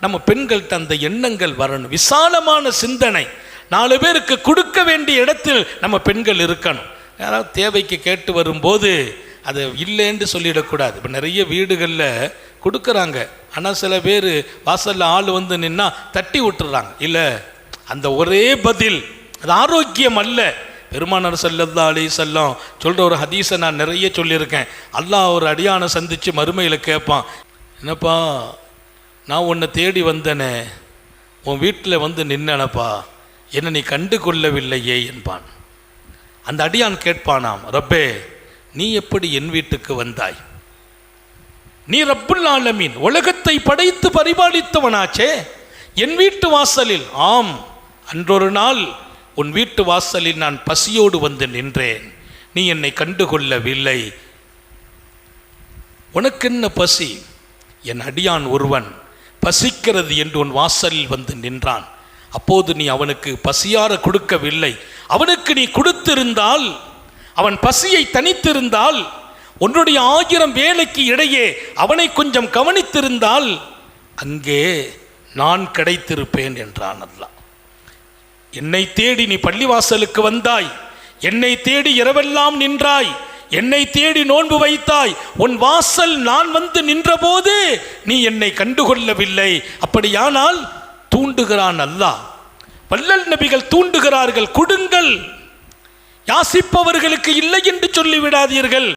நம்ம பெண்கள்கிட்ட அந்த எண்ணங்கள் வரணும். விசாலமான சிந்தனை. நாலு பேருக்கு கொடுக்க வேண்டிய இடத்தில் நம்ம பெண்கள் இருக்கணும். யாராவது தேவைக்கு கேட்டு வரும்போது அது இல்லைன்னு சொல்லிடக்கூடாது. இப்போ நிறைய வீடுகளில் கொடுக்குறாங்க. ஆனால் சில பேர் வாசலில் ஆள் வந்து நின்னா தட்டி விட்டுறாங்க. இல்லை அந்த ஒரே பதில். அது ஆரோக்கியம் அல்ல. பெருமானார் சல்லல்லா அலி செல்லம் சொல்கிற ஒரு ஹதீஸை நான் நிறைய சொல்லியிருக்கேன். அல்லாஹ் ஒரு அடியானை சந்தித்து மறுமையில் கேட்பான் என்னப்பா நான் உன்னை தேடி வந்தனே உன் வீட்டில் வந்து நின்னனப்பா என்னை நீ கண்டு கொள்ளவில்லையே என்பான். அந்த அடியான் கேட்பானாம் ரப்பே நீ எப்படி என் வீட்டுக்கு வந்தாய்? நீ ரப்புல் ஆலமீன் உலகத்தை படைத்து பரிபாலித்தவனாச்சே என் வீட்டு வாசலில். ஆம் அன்றொரு நாள் உன் வீட்டு வாசலில் நான் பசியோடு வந்து நின்றேன் நீ என்னை கண்டுகொள்ளவில்லை. உனக்கென்ன பசி? என் அடியான் ஒருவன் பசிக்கிறது என்று உன் வாசலில் வந்து நின்றான். அப்போது நீ அவனுக்கு பசியார கொடுக்கவில்லை. அவனுக்கு நீ கொடுத்திருந்தால் அவன் பசியை தனித்திருந்தால் உன்னுடைய ஆயிரம் வேலைக்கு இடையே அவனை கொஞ்சம் கவனித்திருந்தால் அங்கே நான் கிடைத்திருப்பேன் என்றான் அல்லாஹ். என்னை தேடி நீ பள்ளிவாசலுக்கு வந்தாய். என்னை தேடி இரவெல்லாம் நின்றாய். என்னை தேடி நோன்பு வைத்தாய். உன் வாசல் நான் வந்து நின்றபோது நீ என்னை கண்டுகொள்ளவில்லை. அப்படியானால் தூண்டுகிறான் அல்லாஹ். வல்லல் நபிகள் தூண்டுகிறார்கள் கொடுங்கள். யாசிப்பவர்களுக்கு இல்லை என்று சொல்லிவிடாதீர்கள்.